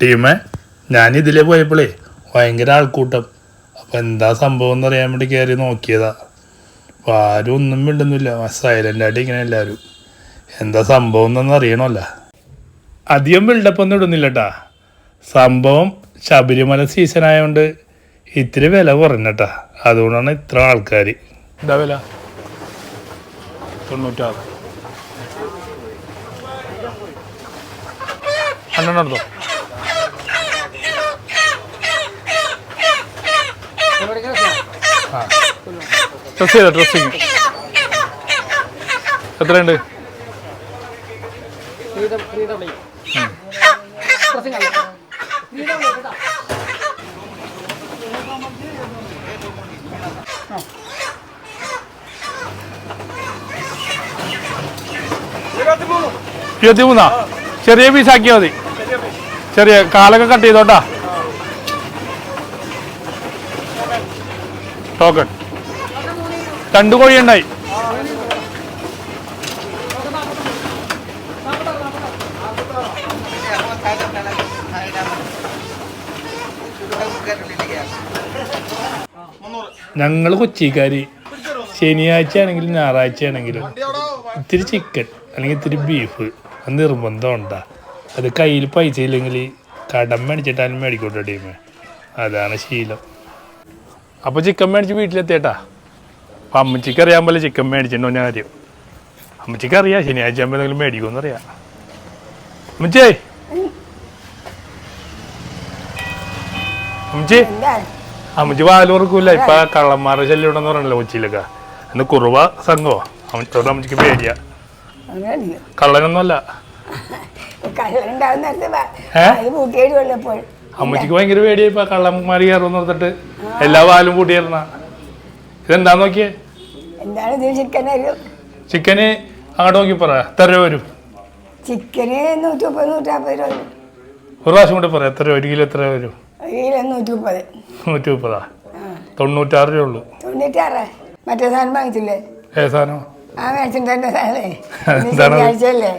ടീമേ ഞാൻ ഇതിലേ പോയപ്പോഴേ ഭയങ്കര ആൾക്കൂട്ടം. അപ്പോൾ എന്താ സംഭവം എന്ന് അറിയാൻ വേണ്ടി കയറി നോക്കിയതാ. അപ്പം ആരും ഒന്നും മിണ്ടുന്നില്ല. സൈലന്റായിട്ട് ഇങ്ങനെ എല്ലാവരും എന്താ സംഭവം എന്നൊന്നും അറിയണമല്ല. അധികം ബിൽഡപ്പ് ഒന്നും ഇടുന്നില്ല കേട്ടാ സംഭവം ശബരിമല സീസൺ ആയതുകൊണ്ട് ഇത്തിരി വില കുറഞ്ഞട്ടാ. അതുകൊണ്ടാണ് ഇത്ര ആൾക്കാർ എന്താ വില? തൊണ്ണൂറ്റാറ്. അണ്ണെണ്ണം എടുത്തോ ആ ഡ്രസ് ചെയ്തോ ഡ്രസ്സിങ് എത്രയുണ്ട്? ഇരുപത്തിമൂന്നാ. ചെറിയ പീസാക്കിയാൽ മതി. ചെറിയ കാലൊക്കെ കട്ട് ചെയ്തോട്ടാ. ടോക്കൺ. രണ്ടു കോഴി ഉണ്ടായി ഞങ്ങൾ കൊച്ചിക്കാര്. ശനിയാഴ്ച ആണെങ്കിലും ഞായറാഴ്ച ആണെങ്കിലും ഇത്തിരി ചിക്കൻ അല്ലെങ്കിൽ ഇത്തിരി ബീഫ് അത് നിർബന്ധം ഉണ്ടാ അത് കയ്യിൽ പൈസ ഇല്ലെങ്കിൽ കടം മേടിച്ചിട്ടാലും മേടിക്കോട്ടെ ടീമേ അതാണ് ശീലം. അപ്പോൾ ചിക്കൻ മേടിച്ച് വീട്ടിലെത്തിയേട്ടാ. അപ്പം അമ്മച്ചിക്ക് അറിയാൻ പോലെ ചിക്കൻ മേടിച്ചിട്ടുണ്ടോ ഞാൻ കാര്യം അമ്മച്ചിക്ക് അറിയാം ശനിയാഴ്ച ആകുമ്പോൾ എന്തെങ്കിലും മേടിക്കുമെന്ന് അറിയാം. അമ്മച്ചേ. അമ്മച്ചി. അമ്മച്ചി വാൽ ഉറക്കൂല ഇപ്പൊ കള്ളന്മാരുടെ ശല്യം ഉണ്ടെന്ന് പറഞ്ഞല്ലോ കൊച്ചിയിലൊക്കെ. അന്ന് കുറവ സംഘോ? അമ്മച്ചോട് അമ്മച്ചിക്ക് പേടിയാ. കള്ളനൊന്നുമല്ല. അമ്മച്ചിക്ക് ഭയങ്കര പേടിയായിപ്പോ. കള്ളന്മാര് കയറുമെന്ന് ഓർത്തിട്ട് എല്ലാ വാലും കൂട്ടിയിരുന്ന. ഇതെന്താ നോക്കിയേ? എന്താണ് ഇത് ചിക്കൻ ചിക്കന് അങ്ങോട്ട് നോക്കി പറ. എത്ര രൂപ വരും? ചിക്കന് നൂറ്റി മുപ്പത് നൂറ്റമ്പത് രൂപ വരും. ഒരു പ്രാവശ്യം കൂടി പറ. എത്ര രൂപ? ഒരു കിലോ എത്ര വരും? ഒരു കിലോ നൂറ്റി മുപ്പത് നൂറ്റി മുപ്പതാ ആ. തൊണ്ണൂറ്റാറ് രൂപ ഉള്ളൂ. തൊണ്ണൂറ്റാറ്. മറ്റേ സാധനം വാങ്ങിച്ചില്ലേ? ഏ സാധനം? ആ സാധനേ. എന്താണ്? ശനിയാഴ്ചയല്ലേ?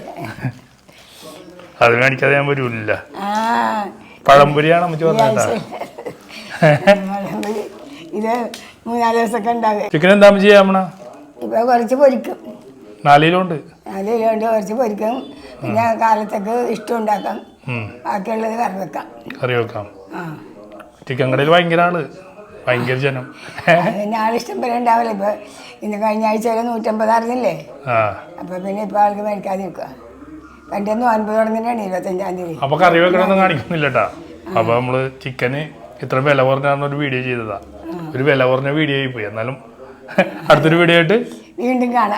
അത് മേടിക്കാതെ ഞാൻ വരൂല്ല. ആ. പഴംപൊരിയാണ് അമ്മച്ചി പറഞ്ഞേട്ടാ മുളകുപൊടി. ഇത് മൂന്നാൽ ദിവസമൊക്കെ ഉണ്ടാകും. ചിക്കൻ എന്താ അമ്മച്ചി ചെയ്യാമണ ഇപ്പൊ കുറച്ച് പൊരിക്കും. നാല് കിലോ ഉണ്ട്. കുറച്ച് പൊരിക്കും. പിന്നെ കാലത്തേക്ക് ഇഷ്ടം ഉണ്ടാക്കാം. ബാക്കിയുള്ളത് കറി വെക്കാം. കറി വെക്കാം. ചിക്കൻ കടയിൽ ഭയങ്കര ആൾ. ഭയങ്കര ജനം. പിന്നെ ആളിഷ്ടം പോലെ ഉണ്ടാവില്ല. ഇപ്പൊ ഇന്ന് കഴിഞ്ഞ ആഴ്ച വരെ നൂറ്റമ്പത് ആ. അപ്പൊ പിന്നെ ഇപ്പൊ ആൾക്ക് മേടിക്കാതിരിക്കുക പണ്ടൊന്നും അൻപത് തുടങ്ങുന്നതാണ് ഇരുപത്തഞ്ചാം തീയതി. അപ്പൊ കറി വെക്കണമെന്ന് കാണിക്കുന്നില്ല കേട്ടാ അപ്പൊ നമ്മൾ ചിക്കന് ഇത്ര വില കുറഞ്ഞാന്ന് ഒരു വീഡിയോ ചെയ്തതാ. ഒരു വില കുറഞ്ഞ വീഡിയോ ആയി പോയി. എന്നാലും അടുത്തൊരു വീഡിയോ ആയിട്ട് വീണ്ടും കാണാം.